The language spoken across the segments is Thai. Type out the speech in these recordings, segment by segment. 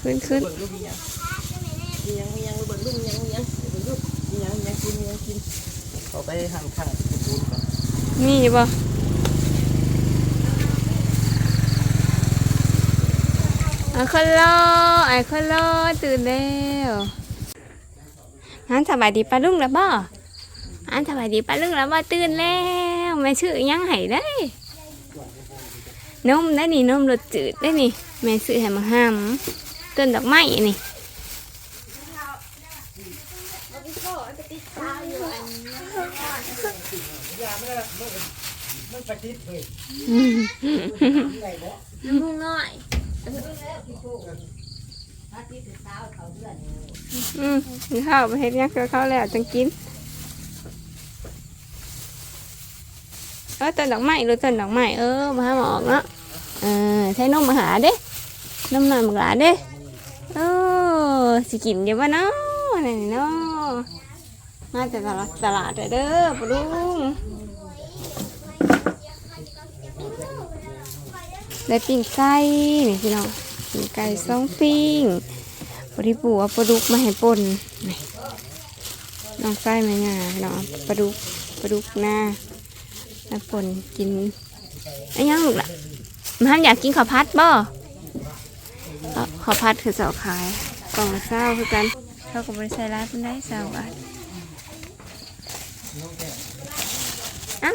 ขึ้นขึ้นยังยังยังเบิ่งลูกมีหยังยังเบิ่งลูกยังยังกินยังกินเขาไปหันข้างดูก่อนมีอยู่บ่ไอ้คนรอไอ้คนรอตื่นแล้วอันสบายดีปลาลุงแล้วบ่อันสบายดีปลาลุงแล้วบ่ตื่นแล้วแม่ชื่อยังไห้ได้นมได้นี่นมรสจืดได้นี่แม่ซื้อให้มาห้าม ต้นดอกไม้นี่มันประทิดเลยอืมน้อยอืมข้าวไปเฮ็ดยังกับเขาวแล้วจังกิน เออต้นดอกไม้หรือต้นดอกไม้เออมาหาหมอกเนาะเออใช้นมมาหาเด้นมหน่อยมาหลาเด้ สิกินเดี๋ยวว่าเนาะนี่เนาะมาจากตลาดตลาดเด้อปลุงได้ปิ้งไก่นี่พี่น้องปิ้งไก่สองปิ้งพอดีปู่เอาปลาดุกมาให้ปนนี่น้องไส้มาง่าน้องเอาปลาดุกปลาดุกหน้ามาปนกินไอ้ยังลูกล่ะมันอยากกินข้าวพัดบ่ข้าวพัดคือสาวขาย ล่องละเศร้าคือกันเขาก็บริษัทร้านเป็นได้สาวบาทเอ้า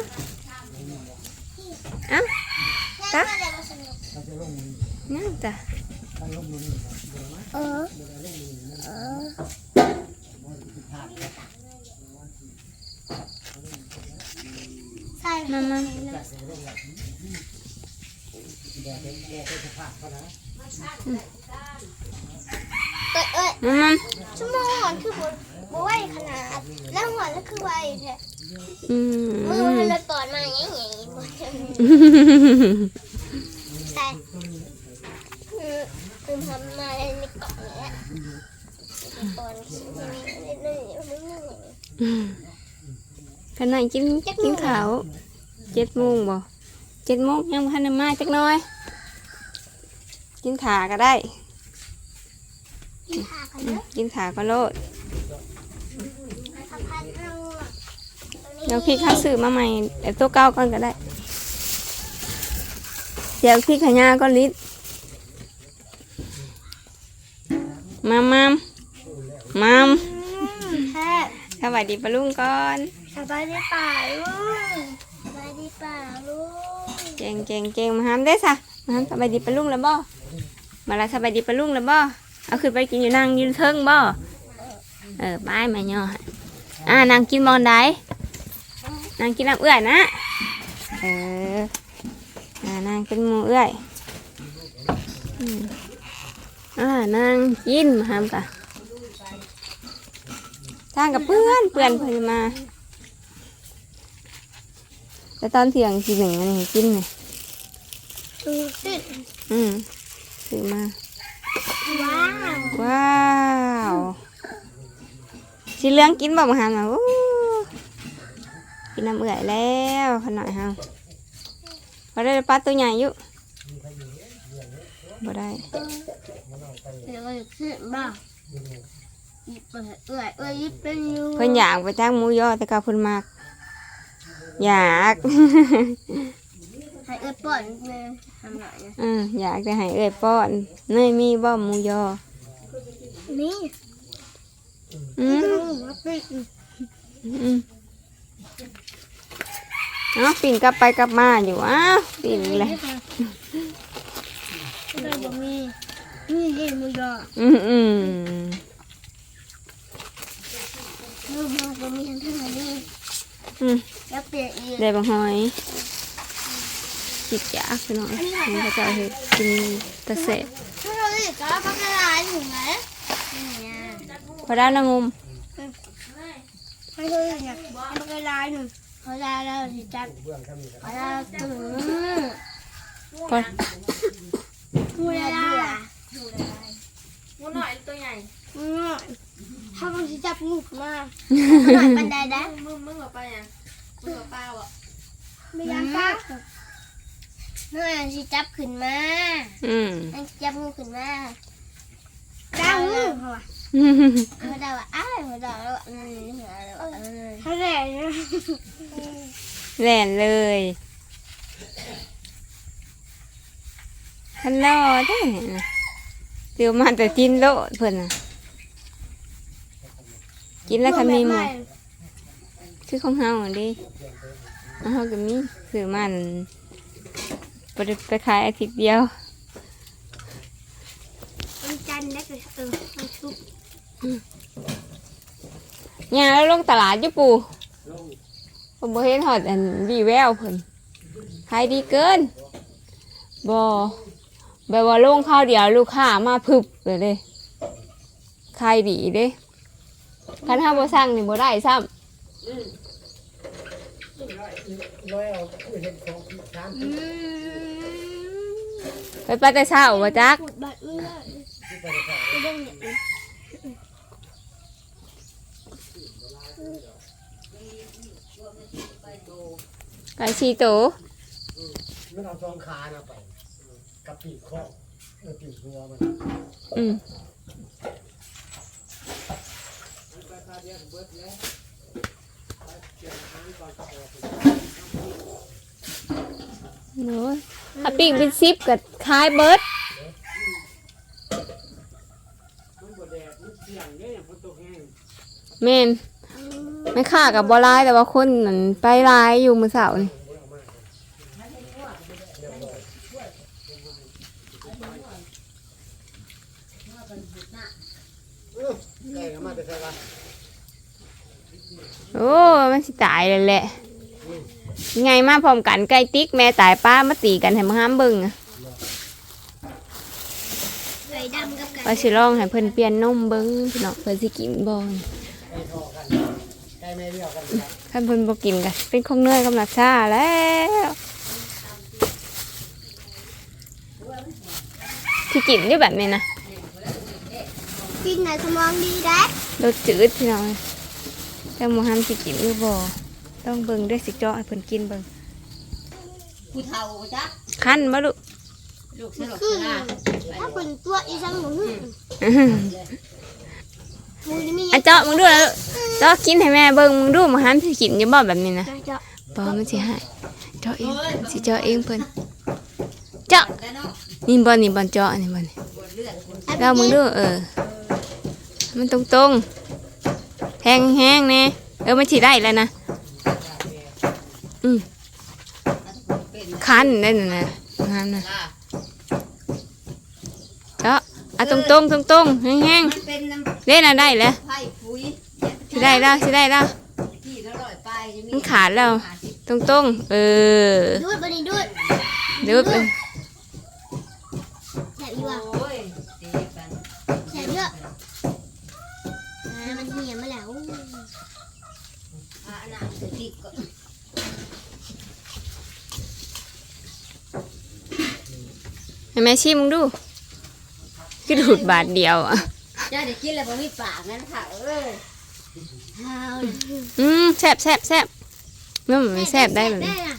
เอ้าตานั่งจ้ะเออเออใช่มามา เอ้ยเอ้ยมามาชั่วโมงมันคือบ่บ่ไหวขนาด แล้วหัวแล้วคือไหวแท้อืมือมมันเลยปอดมาอย่างงี้บ่ใช่คือคือทำมาในกล่องนี้แหละปอดขี้นิดนึงนิดนึงขนาดกินกินข้าวเจ็ดโมงบ่เจ็ดโมงยังพันได้มาจักหน้อย กินขาก็ได้ กินขากันอืเด้มอกินขาก็โลดสัมพันธ์เอาอะเดี๋ยวพี่ข้าซื้อมาใหม่เดี๋ยวตัวเก่าก่อนก็ได้ เดี๋ยวพี่ขยาก็ลิดมามามมามอืมแท้สวัสดีปะลุงก่อนสบายดีป่าลูกสบายดีป่าลูกเก่งเก่งเก่งมาหามได้สะมาหามสบายดีปะลุงแล้วบ่มาละสบายดีปะลุงแล้วบ่ เอาขึ้นไปกินอยู่นั่งอยืนเทิงบ่เออไปมาย่อให้อ่านางกินบอลได้นางกินน้ำเอื้อยนะเอออ่านางเป็นหมูเอื้อยอืมอ่านางกินมาหามกะทางกับเพื่อนเพื่อนเพื่อนมาแต่ตอนเที่ยงทีหนึ่งอันนี้กินไงดูสิอืมซื้อมา ว้าวว้าวสีเหลืองกินบ่มาหามาอู้กินน้ำเอื่อยแล้วขนาดเฮาพอได้ปลาตัวใหญ่อยู่บ่ได้เดี๋ยวจะขึ้นบ้างหยิบเปิดเอื่อยเอื่อยหยิบเป็นอยู่เพิ่นอยากไปจ้างหมูยอแต่ก็เพิ่นมากอยาก ให้เอื่อยป่อนเลยทำหน่อยนะอืมอยากจะให้เอ้อยป้อนเนยมีบ่หมูยอนี่อืมมาปิดอืมเนาะปิ่นกลับไปกลับมาอยู่อ้าวปิ่นเลยเราบ่มีนี่เห็นมือยออืมอืมมือมันบ่มีทั้งทั้งนี้อืมแล้วเปลี่ยนอีกได้บางหอย จิตยากไปหน่อยนี่เขาจะเอาเห็ดกินตะเสะถ้าเราอีกก็พักลายถึงไหมเนี่ยพอได้นางงมให้เราอีกเนี่ยพักลายหนึ่งเขาได้แล้วสิจับเขาได้ถึงพอมูลางูหน่อยตัวใหญ่อืมถ้ามันสิจับงูมาหน่อยบันไดได้มึงมึงออกไปอะมึงออกไปอะไม่ยากปะ หน่อยสิจับขึ้นมาอืมอันจับงูขึ้นมางหัวหัวดาวอ้ายหัวดาวอืมหัวดาวอืมเขาแหล่แหลนเลยฮัลโหลเด้นะเดี๋ยวมาแต่กินโลดเพิ่นน่ะ กินแล้วคันมีหมดคือของเฮาอันเดิเอาเฮาก็มีซื้อมันบ่ ได้ไปขายอาทิตย์เดียววันจันทร์ได้ไปเออวันศุกร์ย่างแล้วลงตลาดอยู่ปู่ผมบ่เห็นฮอดอันวีแววเพิ่นขายดีเกินบ่แบบว่าลงข้าวเดียวลูกค้ามาพึบเลยเด้ขายดีเด้คันเฮาบ่สั่งนี่บ่ได้ซ้ำร้ อยเอาเห็นของสามอืมไปปาแต่เช้าบ่จักขุดบัตรไม่ได้ไม่ได้เนี่ยไก่ชีโตมันเอาสองขานะไป กับปีกคอเออปีกหัวมันอืมโน้ย ถ้าปิ้งเป็นซิปกับคายเบิร์ดแม่นไม่ค่ากับบอลายแต่ว่าคนนั่นไปลายอยู่มือเสานี่โอ้ มันสิตายเลยแหละ ไงมาพร้อมกันไก่ติ๊กแม่ตายป้ามาตีกันให้มาห้ามเบิ่งอะไก่ดำกับไก่ว่าสิลองให้เพิ่นเปลี่ยนนมเบิ่งพี่น้องเพิ่นสิกินบ่ไก่ทอกันไก่ไม่เรียวกันครับคันเพิ่นบ่กินก็เป็นของเนื่อยกำลักชาแล้วที่กินอยู่แบบนี้นะกินไหนสมองดีได้รสจืดพี่น้องแต่หมูฮัมสิกินหรือบ่ ต้องเบิ่งด้วยสิเจาะให้เพิ่นกินเบิ่งผู้เฒ่าจ้ะคันบ่ลูกลูกสลบคือสลาถ้าเป็นตัวอีสังหมูหึอื้อหือมูนี่มีอะเจาะมึงดูแล้วเจาะกินให้แม่เบิ่งมึงดูหมูฮัมสิกินอยู่บ่แบบนี้นะเจาะบ่มันสิให้เจาะเองสิเจาะเองเพิ่นเจาะแล้วเนาะนี่บ่นี่บ่เจาะนี่บ่นี่ปวดเลือดปวดเรามึงดูเออ มันตรงตรงๆแทงแห้งๆแน่เออมันฉีได้แล้วนะ อืมเป็นคันได้น่ะนะงามนะลาเจาะอะตรงตรงตรงตรงๆแห้งแห้งมันเป็นน้ๆเล่นน่ะได้แล้วำไผ่ปุ๋ยสิได้แล้วสิได้แล้ว ที่ละร้อยปลายจะมีมันขาดแล้วตรงตรงๆเออดูดบันนี้ดูดเดี๋ยวเป็นแฉะอยู่อะ โอ้ยเจ็บกัน แฉะเยอะอ่ามันเหี่ยมาแล้ว อ่าน้ำจะติดก่อน ให้แม่ชิมมึงดูคือดูดบาทเดียวอะจ้าเดี๋ยวกินแล้วบ่มีปากงั้นค่ะเอ้ยเอาอืมแซ่บแซ่บแซ่บเมื่อมันแซ่บได้แบบนี้ได้น่ะ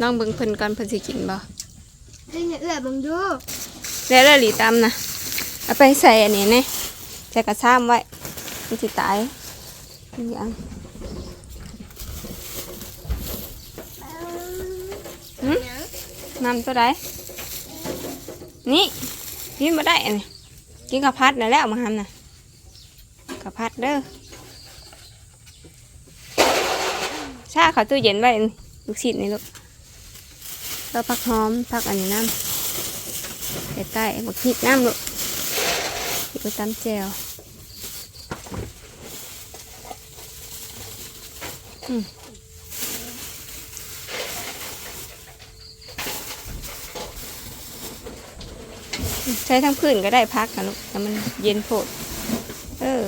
ลองเบิ่งเพิ่นก่อนเพิ่นสิกินบ่ให้เนี่ยเอื้อบังดูแล้วเราหลีตำนะเอาไปใส่อันนี้เนี่ยใส่กระซ้ำไว้มันจะตายมันยังหืม น้ำตัวใดนี่กินมาได้นนี้กินกับพัดนั่นแล้วมาทำนะกับพัดเด้อชาเขาตู้เย็นไว้ลูกศิษย์นี่ลูกแล้วผักหอมผักอันนี้น้ำใส่ใต้บักพริกน้ำลูกพริกไปตำแจวอืม ใช้ทั้งพื้นก็ได้พักนะลูกแต่มันเย็นโผดเออ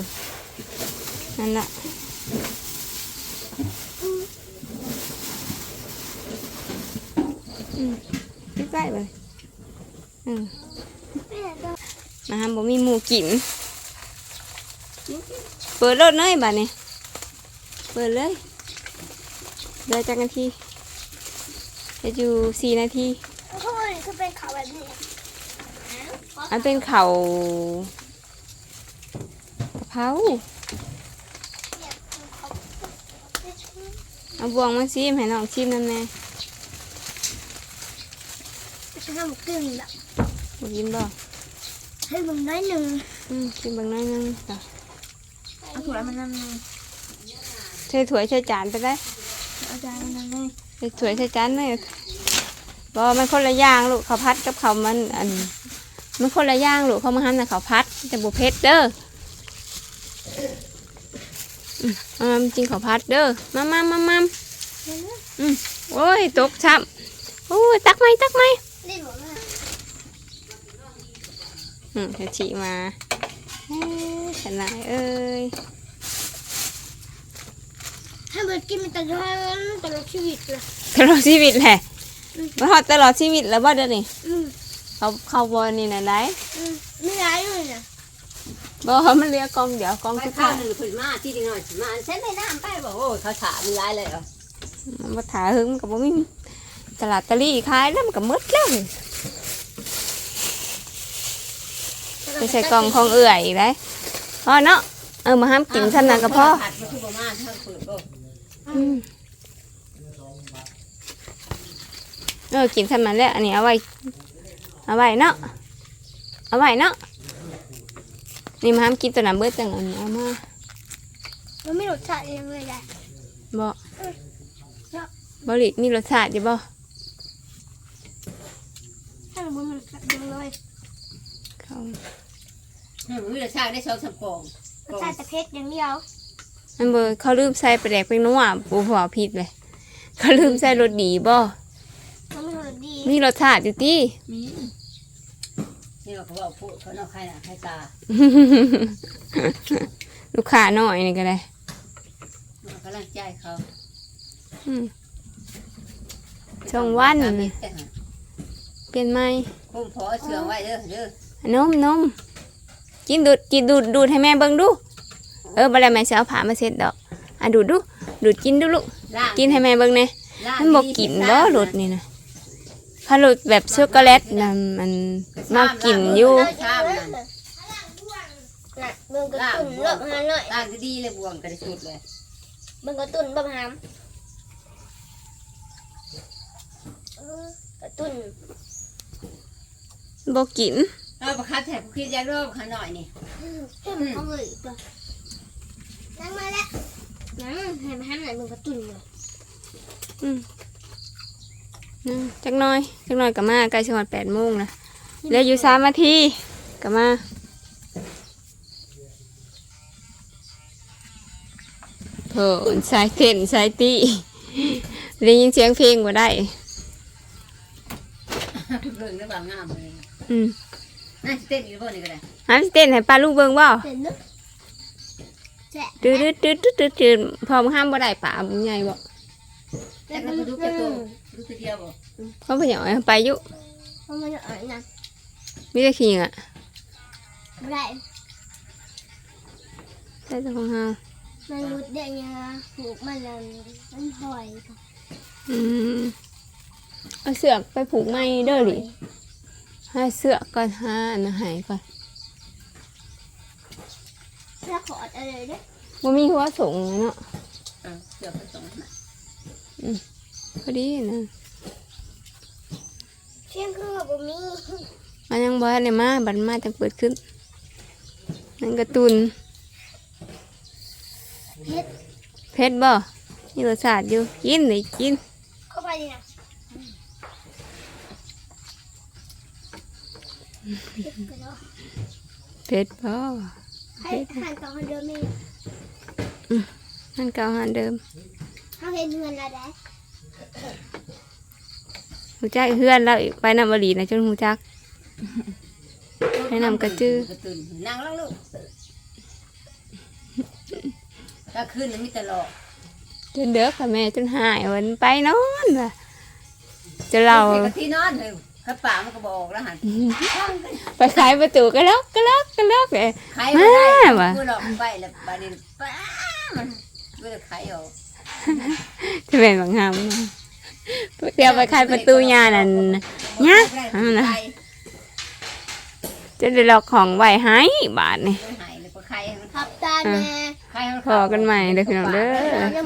นั่นละใกล้ๆเลยอืมมาหาบ่มีหมูกิน เปิดรถเลยบัดนี้เปิดเลยเดี๋ยวจักนาทีจะอยู่สี่นาทีโอ้ยคือเป็นเขาแบบนี้ อันเป็นเขาวกะเพราอยากกินเขาไม่ชอบเอาบวงมาชิมให้น้องชิมนั่นแน่ไม่ชอบกินแบบบ่กินบ่ให้มึงน้อยหนึ่งอืมกินบางน้อยหนึงจ้ะเอาถั่วมันนั่นเลยใส่ถ้วยใส่จานไปได้เอาจานมันนั่นเลยใส่ถ้วยใส่จานเลยบ่มันคนละอย่างลูกข้าวพัดกับข้าวมันอัน มันคนละอย่างลูกเขามาหั่นน่ะข้าวพัดแต่บ่เผ็ดเด้ออืมเอามาจริงข้าวพัดเด้อมามามามาอืมโอ้ยตกช้ำโอ้ยตักไหมตักไหมเล่นหมดเลยอืมเธอฉีมาเอ้ยขนาดเอ้ยถ้ามันกินมันตลอดตลอดชีวิตเลยตลอดชีวิตแหละมาทอดตลอดชีวิตแล้วบ่เดี๋ยวนี้อืม เขาเขาบอนี่นะได้อืมไม่ร้ายเลยนะบ่มันเหลือกองเดี๋ยวกองไปสุดข้าท้าวยหนึ่งขึ้นมาที่ดีหน่อยมาเส้นไปน้ำไปบอกโอ้เขาถามมีไรเลยเหรอมันมาถาหึงมันกับบ่มีตลาดตะลี่ขายแล้วมันก็หมดแล้วไปใส่กล่องของเอื่อยอีกได้พอเนาะเออมาห้ามกินซ้ำนั้นก็พอผัดมาคือประมาณเท่าเปิดบ่อืมเออกินซ้ำนั้นแหล้วอันนี้เอาไว้ เอาไว้เนาะเอาไว้เนาะนี่มาห้ามกินตัวนั้นเบิดจังอันนี้เอามามันไม่รสชาติเลยได้บ่บ่ลิมีรสชาติอยู่บ่ถ้ามันมันรสชาติเดียวเลยเขามีรสชาติได้สองสามกล่องรสชาติแต่เผ็ดอย่างเดียวอันเบอร์เขาลืมใส่ปลาแดกเป็นนัวปูหัวผิดเลยเขาลืมใส่รสดีบ่มันไม่รสดีมีรสชาติอยู่ติมี นี่เราเขาบอกพูดเขาเนาะใครน่ะใครตาลูกค้าน้อยนี่ก็ได้เรากำลังใจเขาอืม ช่องวันตามเม็ดแต่หาเปลี่ยนไหมคุ้มพอเชื่องไว้เด้อเด้อนมนมกินดูดกินดูดดูดให้แม่เบิ่งดู เออบ่แล้วแม่สิเอาผ้ามาเช็ดดอกอะดูดดูดูดกินดูลูก ล่างกินให้แม่เบิ่งแหน่ล่างมันบ่กินบ่รสนี่นะ ถ้ารสแบบช็อกโกแลตน่ะมันมากินอยู่ชามนั่นน่ะมึงกระตุนรอบหาหน่อยล่างดีๆเลยบวงกระสุดเลยมึงกระตุนรอบหามเออกระตุนบ่กินเอาประคัดแถบคิดยาโรคขาหน่อยนี่ให้มันเอาเลยตัวนั่งมาแล้วนั่งให้มันหันหน่อยมึงกระตุนเลย อืมอืม จักหน่อยจักหน่อยก็มาใกล้สิฮอด8โมงแล้วเหลืออยู่3นาทีก็มาเพิ่นสายเต้นสายตีได้ยินเสียงเพลงบ่ได้เบิ่งแล้วบางงามเลยอืมน่าจะเต้นอีกบ่นี่ก็ได้หาสิเต้นให้ป้าลุงเบิ่งบ่เห็นนึกแจ๊ะดืดดืดดืดดืดดืดดืดพอมันห้ามบ่ได้ป่ามันใหญ่บ่แต่ก็บ่ดูแก่ตัว ดูตัวเดียวบ่เพราะเพิ่นอยากให้ไปอยู่เพราะมันอ่อนนะมีแต่ขี้อะไม่ได้ได้แต่ของเฮามันมุดได้ยังผูกมันแล้วมันหอยอืมเอาเสือกไปผูกไม้เด้อหลิให้เสือกก่อนหาอันนั้นให้ก่อนแล้วขออะไรเด้อบ่มีหัวสูงเนาะ เออเดี๋ยวไปส่งให้ พอดีนะเที่ยงคืนกับมีมันยังบ่ทันได้มาบัดมาจังเปิดขึ้นนั่นการ์ตูนเพชรเพชรบ่มีรสชาติอยู่กินเลยกินเข้าไปดินะเพชรกันเนาะเพชรบ่ให้หันต่อคนเดิมนี่นั่นเก่าหานเดิมเขาเห็นเงินอะไร หูจักเพื่อนแล้วอีกไปนำบรีนะจนหูจักแนะนำกระจือกระตือนั่งลงลูกถ้าคืนนั้นมีตลอดจนเด็กค่ะแม่จนหายวันไปนอนว่ะจะเราใส่กะทินอนเลยข้าป่ามันก็บอกแล้วหันไปขายประตูก็ล็อกก็ล็อกก็ล็อกเลยใครไม่ได้แม่ว่ะพูดออกไปแล้วประเด็นป้ามันก็จะใครออกจะเป็นบางหาม เดี๋ยวไปขายประตูยานั่นยะอันนั้นนะจะได้ล็อกของไว้ให้บาทนี่หายเลยก็ใครขับตาแม่ใครพอกันใหม่เด้อพี่น้องเด้อ